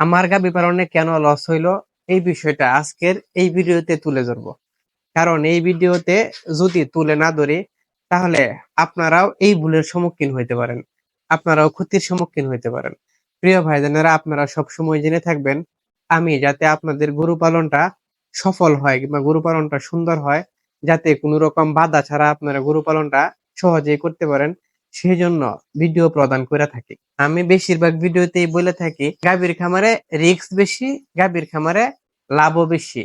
আমার গাবি পালনে কেন লস হইল, এই বিষয়টা আজকের এই ভিডিওতে তুলে ধরবো। কারণ এই ভিডিওতে যদি তুলে না ধরি, তাহলে আপনারাও এই ভুলের সম্মুখীন হইতে পারেন। আপনারাও ক্ষতির সম্মুখীন হইতে পারেন। প্রিয় ভাইজানেরা, আপনারা সবসময় জেনে থাকবেন, আমি যাতে আপনাদের গরু পালনটা সফল হয় কিংবা গরু পালনটা সুন্দর হয়, যাতে কোনো রকম বাধা ছাড়া আপনারা গরু পালনটা সহজেই করতে পারেন সেই জন্য ভিডিও প্রদান করে থাকি। আমি বেশিরভাগ ভিডিওতেই বলে থাকি, গাভীর খামারে রিক্স বেশি, গাভীর খামারে লাভও বেশি।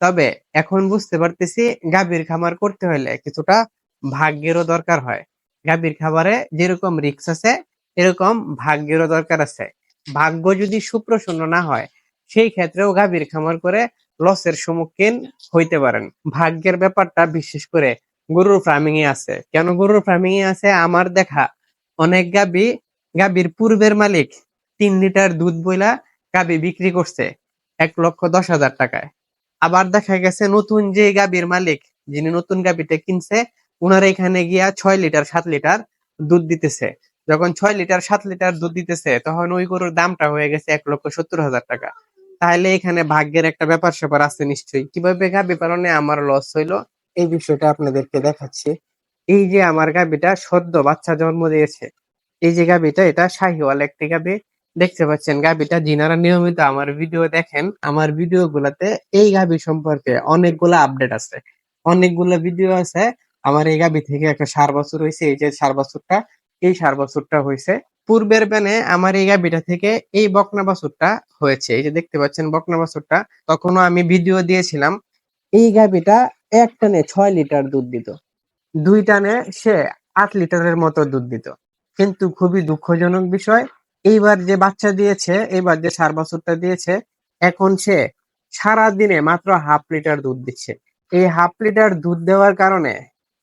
তবে এখন বুঝতে পারতেছি, গাভীর খামার করতে হলে কিছুটা ভাগ্যেরও দরকার হয়। গাভীর খামারে যেরকম রিক্স আছে, এরকম ভাগ্যেরও দরকার আছে। ভাগ্য যদি সুপ্রসন্ন না হয়, সেই ক্ষেত্রেও গাভীর খামার করে লসের সম্মুখীন হইতে পারেন। ভাগ্যের ব্যাপারটা বিশেষ করে গরুর ফার্মিং এ আছে। কেন গরুর ফার্মিং এ আছে? আমার দেখা, অনেক গাবি, গাবির পূর্বের মালিক তিন লিটার দুধ বইলা গাবি বিক্রি করছে এক লক্ষ দশ হাজার টাকায়। আবার দেখা গেছে নতুন যে গাবির মালিক, যিনি নতুন গাবিটা কিনছে, উনার এখানে গিয়া ছয় লিটার, সাত লিটার দুধ দিতেছে। যখন ছয় লিটার, সাত লিটার দুধ দিতেছে, তখন ওই গরুর দামটা হয়ে গেছে এক লক্ষ সত্তর হাজার টাকা। তাহলে এখানে ভাগ্যের একটা ব্যাপার স্যাপার আছে নিশ্চয়ই। কীভাবে গাবি পালনে আমার লস হইল? এই বিষয়টা আপনাদেরকে দেখাচ্ছি। এই যে আমার গাবিটা সদ্য বাচ্চা জন্ম দিয়েছে। এই যে গাবিটা, এটা শাহিওয়াল একটি গাবি। দেখতে পাচ্ছেন, গাবিটা যিনারা নিয়মিত আমার ভিডিও দেখেন, আমার ভিডিও গুলাতে এই গাবি সম্পর্কে অনেকগুলো আপডেট আছে। অনেকগুলো ভিডিও আছে। আমার এই গাবি থেকে একটা সার বছর হয়েছে, এই যে সার বছরটা, এই সার বছরটা হয়েছে। পূর্বের ব্যানে আমার এই গাবিটা থেকে এই বকনা বাছুরটা হয়েছে। এই যে দেখতে পাচ্ছেন বকনা বাছুরটা, তখনও আমি ভিডিও দিয়েছিলাম। এই গাবিটা এক টানে ছয় লিটার দুধ দিত। দুই টানে সে আট লিটারের মতো দুধ দিত। কিন্তু খুবই দুঃখজনক বিষয়, এইবার যে বাচ্চা দিয়েছে, এইবার যে সার বছরটা দিয়েছে, এখন সে সারা দিনে মাত্র হাফ লিটার দুধ দিচ্ছে। এই হাফ লিটার দুধ দেওয়ার কারণে,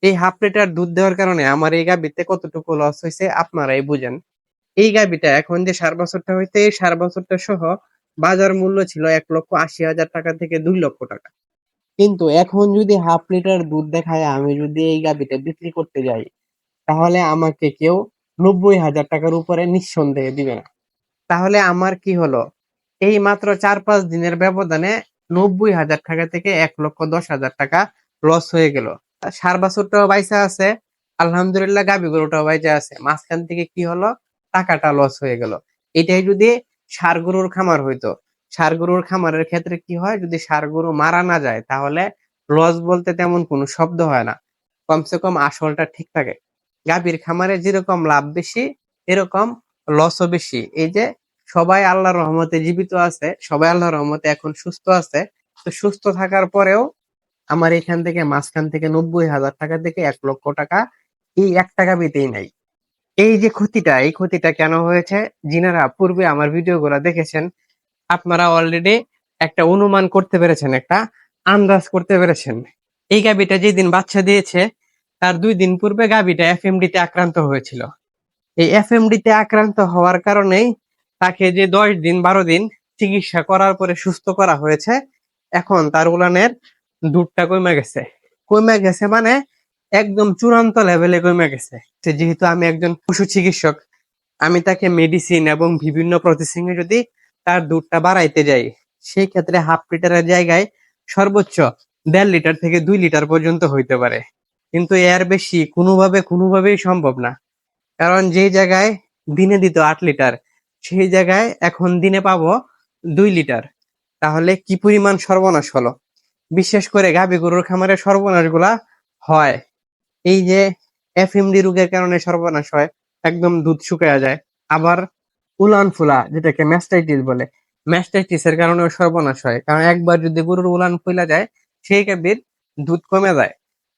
এই হাফ লিটার দুধ দেওয়ার কারণে আমার এই গাবিতে কতটুকু লস হয়েছে আপনারাই বুঝেন। এই গাবিটা এখন যে সার বছরটা হইতে এই সার বছরটা সহ বাজার মূল্য ছিল এক লক্ষ আশি হাজার টাকা থেকে দুই লক্ষ টাকা। কিন্তু এখন যদি হাফ লিটার দুধ দেখায়, আমি যদি এই গাবিটা বিক্রি করতে যাই, তাহলে আমাকে কেউ নব্বই হাজার টাকার উপরে নিঃসন্দেহে দিবে না। তাহলে আমার কি হলো? এই মাত্র চার পাঁচ দিনের ব্যবধানে নব্বই হাজার টাকা থেকে এক লক্ষ দশ হাজার টাকা লস হয়ে গেল। সার বাছুরটাও বাইসা আছে, আলহামদুলিল্লাহ গাবি গরুটাও বাইচা আছে। মাঝখান থেকে কি হলো? টাকাটা লস হয়ে গেল। এটাই যদি সার গরুর খামার হইতো ষাঁড় গরুর খামারের ক্ষেত্রে কি হয়? যদি সার গরু মারা না যায়, তাহলে লস বলতে তেমন কোনো শব্দ হয় না। কমসে কম আসলটা ঠিক থাকে। গাভীর খামারে যেরকম লাভ বেশি, এরকম লসও বেশি। এই যে সবাই আল্লাহর রহমতে জীবিত আছে, সবাই আল্লাহর রহমতে এখন সুস্থ আছে। তো সুস্থ থাকার পরেও আমার এখান থেকে মাঝখান থেকে নব্বই হাজার টাকা থেকে এক লক্ষ টাকা এই এক টাকা বিতেই নাই। এই যে ক্ষতিটা, এই ক্ষতিটা কেন হয়েছে? যিনারা পূর্বে আমার ভিডিও গুলা দেখেছেন আপনারা অলরেডি একটা অনুমান করতে পেরেছেন, একটা আন্দাজ করতে পেরেছেন। এই গাবিটা যেদিন বাচ্চা দিয়েছে, তার দুই দিন পূর্বে গাবিটা এফএমডি তে আক্রান্ত হয়েছিল। এই এফএমডি তে আক্রান্ত হওয়ার কারণেই তাকে যে দশ দিন, বারো দিন চিকিৎসা করার পরে সুস্থ করা হয়েছে, এখন তার উলানের দুধটা কমে গেছে। কমে গেছে মানে একদম চূড়ান্ত লেভেলে কমে গেছে। যেহেতু আমি একজন পশু চিকিৎসক, আমি তাকে মেডিসিন এবং বিভিন্ন প্রতিষ্ঠানে যদি তার দুধটা বাড়াইতে যাই। সেই ক্ষেত্রে হাফ লিটারের জায়গায় সর্বোচ্চ দেড় লিটার থেকে দুই লিটার পর্যন্ত হইতে পারে। কিন্তু এর বেশি কোনোভাবে কোনোভাবেই সম্ভব না। কারণ যে জায়গায় দিনে দিত আট লিটার সেই জায়গায় এখন দিনে পাবো দুই লিটার তাহলে কি পরিমাণ সর্বনাশ হলো? বিশেষ করে গাভী গরুর খামারে সর্বনাশগুলা হয়। এই যে এফএমডি রোগের কারণে সর্বনাশ হয়, একদম দুধ শুকায়া যায়। আবার উলান ফুলা, যেটাকে ম্যাস্টাইটিস বলে। ম্যাস্টাইটিস এর কারণে সর্বনাশ হয়। কারণ একবার যদি গরুর উলান ফুলা যায়, সেই গাভীর দুধ কমে যায়।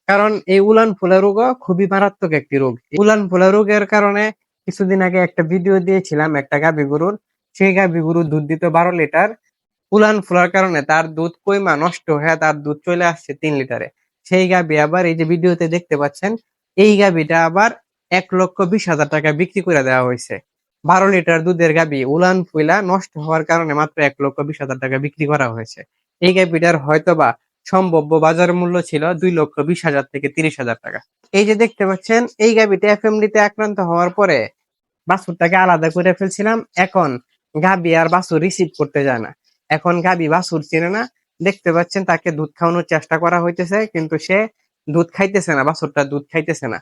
কারণ এই উলান ফুলা রোগও খুবই মারাত্মক একটি রোগ। উলান ফুলা রোগের কারণে কিছুদিন আগে একটা ভিডিও দিয়েছিলাম একটা গাভী গরুর। সেই গাভী গরু দুধ দিত বারো লিটার। উলান ফুলার কারণে তার দুধ কইমা নষ্ট হয়ে তার দুধ চলে আসছে তিন লিটারে। সেই গাভী আবার এই যে ভিডিওতে দেখতে পাচ্ছেন, এই গাভীটা আবার এক লক্ষ বিশ হাজার টাকা বিক্রি করে দেওয়া হয়েছে। বারো লিটার দুধের গাবি উলান ফুলা নষ্ট হওয়ার কারণে মাত্র এক লক্ষ বিশ হাজার টাকা বিক্রি করা হয়েছে। এই গাবিটার হয়তোবা সম্ভাব্য বাজার মূল্য ছিল দুই লক্ষ বিশ হাজার থেকে তিরিশ হাজার টাকা। এই যে দেখতে পাচ্ছেন, এই গাবিটা এফএমডি তে আক্রান্ত হওয়ার পরে বাছুরটাকে আলাদা করে ফেলছিলাম। এখন গাবি আর বাছুর রিসিভ করতে যায় না। এখন গাবি বাছুর চেনে না। দেখতে পাচ্ছেন, তাকে দুধ খাওয়ানোর চেষ্টা করা হইতেছে, কিন্তু সে দুধ খাইতেছে না, বাছুরটা দুধ খাইতেছে না।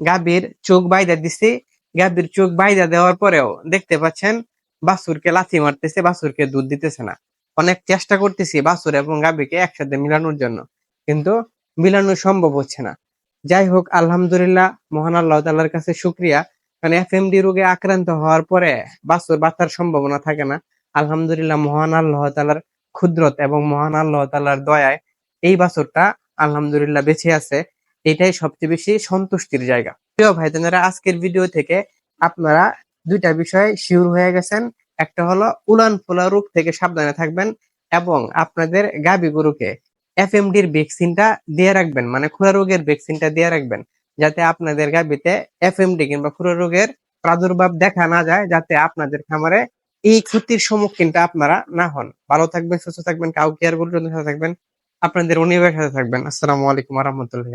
গাবির চোখ বাইদা দিছি গাবির চোখ বাইদা দেওয়ার পরেও দেখতে পাচ্ছেন বাছুরকে লাথি মারতেছে বাছুরকে দুধ দিতেছে না। অনেক চেষ্টা করতেছি বাসুর এবং গাবিকে একসাথে মিলানোর জন্য, কিন্তু মিলানো সম্ভব হচ্ছে না। যাই হোক, আলহামদুলিল্লাহ, মহান আল্লাহ তাল্লার কাছে শুক্রিয়া। মানে এফএমডি রোগে আক্রান্ত হওয়ার পরে বাসুর বাঁচার সম্ভাবনা থাকে না। আলহামদুলিল্লাহ, মহান আল্লাহ তালার ক্ষুদ্রত এবং মহান আল্লাহ তালার দয়ায় এই বাছুরটা আলহামদুলিল্লাহ বেঁচে আছে। এটাই সবচেয়ে বেশি সন্তুষ্টির জায়গা। প্রিয় ভাই বোনেরা আজকের ভিডিও থেকে আপনারা দুইটা বিষয় শিওর হয়ে গেছেন। একটা হলো উলান ফোলা রোগ থেকে সাবধানে থাকবেন এবং আপনাদের গাবি গরুকে এফএমডির ভ্যাকসিনটা দিয়ে রাখবেন মানে খুরা রোগের ভ্যাকসিনটা দিয়ে রাখবেন, যাতে আপনাদের গাবিতে এফএমডি কিংবা খুরা রোগের প্রাদুর্ভাব দেখা না যায়, যাতে আপনাদের খামারে এই ক্ষতির সম্মুখীনটা আপনারা না হন। ভালো থাকবেন, সুস্থ থাকবেন কাউ কেয়ারগুলোর সাথে থাকবেন, আপনাদের অনিবার সাথে থাকবেন। আসসালামু আলাইকুম রহমতুল্লাহ